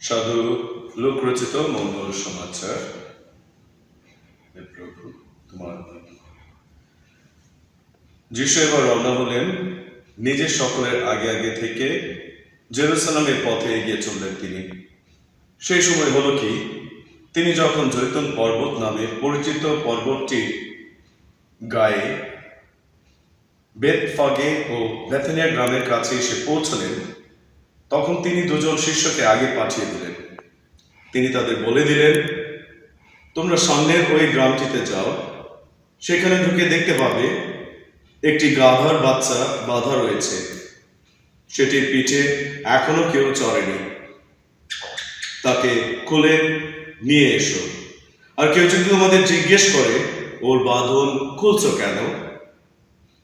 সাধু লোক রচিত মঙ্গল সমাচার। প্রভু, তোমার যিশু এবার রওনা হলেন নিজের সকলের আগে আগে থেকে জেরুসালামের পথে এগিয়ে চললেন তিনি। সেই সময় হলো কি, তিনি যখন জৈতন পর্বত নামে পরিচিত পর্বতটি গায়ে বেতফাগে ও বেথেনিয়া গ্রামের কাছে এসে পৌঁছলেন তখন তিনি দুজন শিষ্যকে আগে পাঠিয়ে দিলেন। তিনি তাদের বলে দিলেন, তোমরা সামনের ওই গ্রামটিতে যাও। সেখানে ঢুকে দেখতে পাবে একটি গাধার বাচ্চা বাধা রয়েছে। সেটির পিঠে এখনও কেউ চড়েনি। তাকে খুলে নিয়ে এসো। আর কেউ যদি তোমাদের জিজ্ঞেস করে, ওর বাঁধন খুলছো কেন?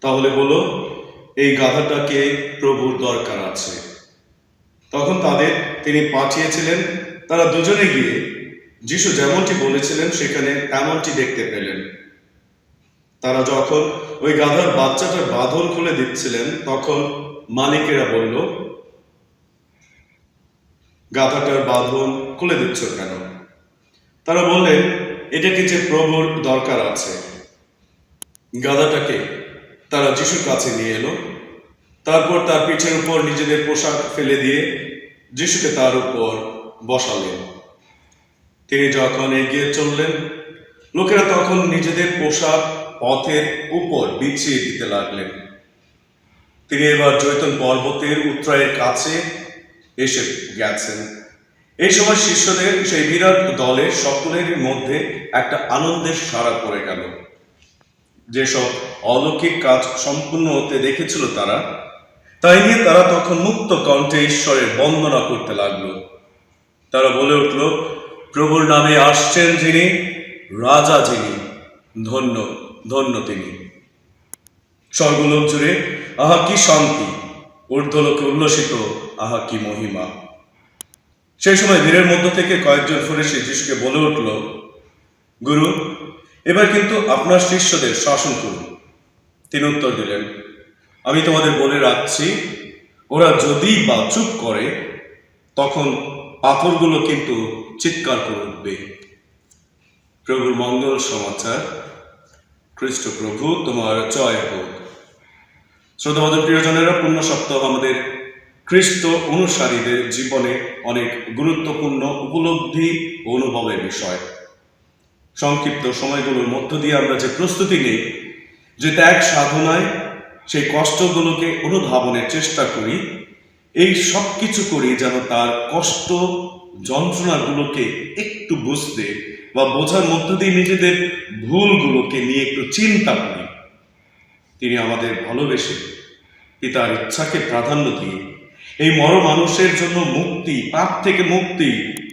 তাহলে বলো, এই গাধাটাকে প্রভুর দরকার আছে। তখন তাদের তিনি পাঠিয়েছিলেন, তারা দুজনে গিয়ে যিশু যেমনটি বলেছিলেন, সেখানে তেমনটি দেখতে পেলেন। তারা যখন ওই গাধার বাচ্চাটার বাঁধন খুলে দিচ্ছিলেন, তখন মালিকেরা বলল, গাধাটার বাঁধন খুলে দিচ্ছ কেন? তারা বললেন এটাকে যে প্রভুর দরকার আছে? গাধাটাকে তারা যিশুর কাছে নিয়ে এলো। তারপর তার পিঠের উপর নিজেদের পোশাক ফেলে দিয়ে যিশুকে তার উপর বসালেন। তিনি যখন এগিয়ে চললেন, লোকেরা তখন নিজেদের পোশাক পথের উপর বিছিয়ে দিতে লাগলেন। তিনি এবার জৈতন পর্বতের উত্তরায়ের কাছে এসে গেছেন। এই সময় শিষ্যদের সেই বিরাট দলের সকলের মধ্যে একটা আনন্দের সাড়া পড়ে গেল। যেসব অলৌকিক কাজ সম্পূর্ণ হতে দেখেছিল তারা তাই নিয়ে তারা তখন মুক্ত কণ্ঠে ঈশ্বরের বন্দনা করতে লাগল। তারা বলে উঠল, প্রভুর নামে আসছেন যিনি, রাজা যিনি, ধন্য ধন্য তিনি। স্বর্গলোক জুড়ে, আহা কি শান্তি! ঊর্ধ্বলোকে উল্লসিত, আহা কি মহিমা! সেই সময় ভিড়ের মধ্য থেকে কয়েকজন ফরিসি যিশুকে বলে উঠল, গুরু, এবার কিন্তু আপনার শিষ্যদের শাসন করুন। তিনি উত্তর দিলেন আমি তোমাদের বলে রাখছি, ওরা যদি বা চুপ করে, তখন পাথরগুলো কিন্তু চিৎকার করে উঠবে। প্রভুর মঙ্গল সমাচার, খ্রিস্ট প্রভু, তোমার জয় হোক। শ্রোতাবাদের প্রিয়জনেরা, পূর্ণ সপ্তাহ আমাদের খ্রিস্ট অনুসারীদের জীবনে অনেক গুরুত্বপূর্ণ, উপলব্ধি ও অনুভবের বিষয়। সংক্ষিপ্ত সময়গুলোর মধ্য দিয়ে আমরা যে প্রস্তুতি নিই, যে ত্যাগ সাধনায় সেই কষ্টগুলোকে অনুধাবনের চেষ্টা করি। এই সব কিছু করি যেন তার কষ্ট যন্ত্রণাগুলোকে একটু বুঝতে বা বোঝার মধ্য দিয়ে নিজেদের ভুলগুলোকে নিয়ে একটু চিন্তা করি। তিনি আমাদের ভালোবেসে পিতার ইচ্ছাকে প্রাধান্য দিয়ে এই মর মানুষের জন্য মুক্তি, পাপ থেকে মুক্তি,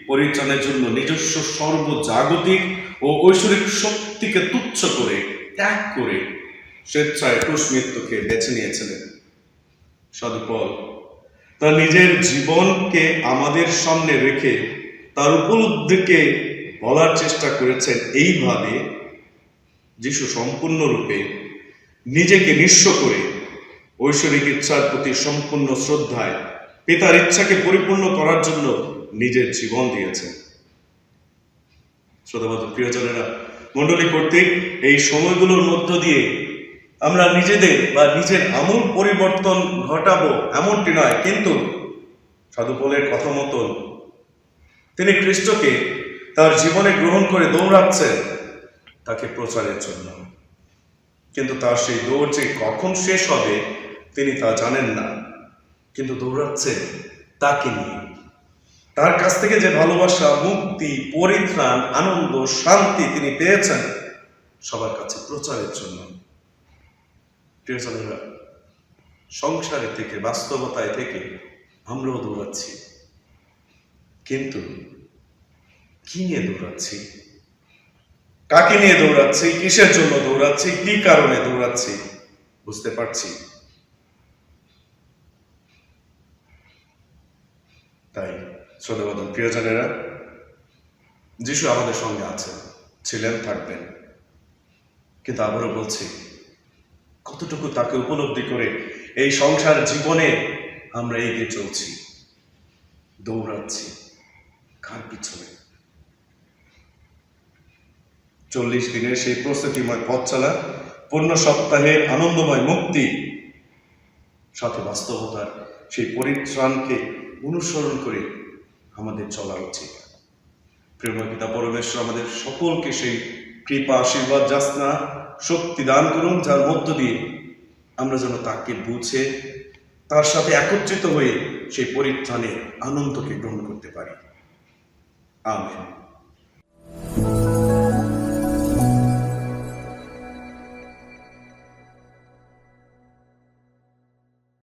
পরিত্রাণের জন্য নিজস্ব সর্বজাগতিক ও ঐশ্বরিক শক্তিকে তুচ্ছ করে ত্যাগ করে স্বেচ্ছায় ক্রুশ মৃত্যুকে বেছে নিয়েছিলেন। সদুপল তার নিজের জীবনকে আমাদের সামনে রেখে তার উপলব্ধিকে বলার চেষ্টা করেছেন এইভাবে যিশু সম্পূর্ণরূপে নিজেকে নিঃস্ব করে ঐশ্বরিক ইচ্ছার প্রতি সম্পূর্ণ শ্রদ্ধায় পিতার ইচ্ছাকে পরিপূর্ণ করার জন্য নিজের জীবন দিয়েছেন। শ্রোতাবাদ প্রিয়জনেরা, মণ্ডলী কর্তৃক এই সময়গুলোর মধ্য দিয়ে আমরা নিজেদের বা নিজের আমূল পরিবর্তন ঘটাবো এমনটি নয়, কিন্তু সাধুপলের কথা মতন তিনি খ্রিস্টকে তার জীবনে গ্রহণ করে দৌড়াচ্ছেন তাকে প্রচারের জন্য। কিন্তু তার সেই দৌড় যে কখন শেষ হবে, তিনি তা জানেন না। কিন্তু দৌড়াচ্ছেন তাকে নিয়ে। তার কাছ থেকে যে ভালোবাসা, মুক্তি, পরিত্রাণ, আনন্দ, শান্তি তিনি পেয়েছেন, সবার কাছে প্রচারের জন্য। প্রিয়জনেরা, সংসারে থেকে, বাস্তবতায় থেকে আমরাও দৌড়াচ্ছি। কিন্তু কি নিয়ে দৌড়াচ্ছি? কাকে নিয়ে দৌড়াচ্ছি? কিসের জন্য দৌড়াচ্ছি? কি কারণে দৌড়াচ্ছি? বুঝতে পারছি। তাই শ্রোতাবাদন প্রিয়জনেরা, যিশু আমাদের সঙ্গে আছেন, ছিলেন, থাকবেন। কিন্তু আবারও বলছি কতটুকু তাকে উপলব্ধি করে এই সংসার জীবনে আমরা এগিয়ে চলছি? দৌড়াচ্ছি, কার পিছনে? চল্লিশ দিনের সেই প্রস্তুতিময় পথ চলা, পূর্ণ সপ্তাহের আনন্দময় মুক্তি, সাথে বাস্তবতার সেই পরিত্রাণকে অনুসরণ করে আমাদের চলা উচিত। প্রেম পিতা, পরমেশ্বর আমাদের সকলকে সেই কৃপা, আশীর্বাদ, যাচনা, শক্তি দান করুন, যার মধ্য দিয়ে আমরা যেন তাকে বুঝে, তার সাথে একত্রিত হয়ে সেই পরিত্রাণে আনন্দকে গ্রহণ করতে পারি। আমেন।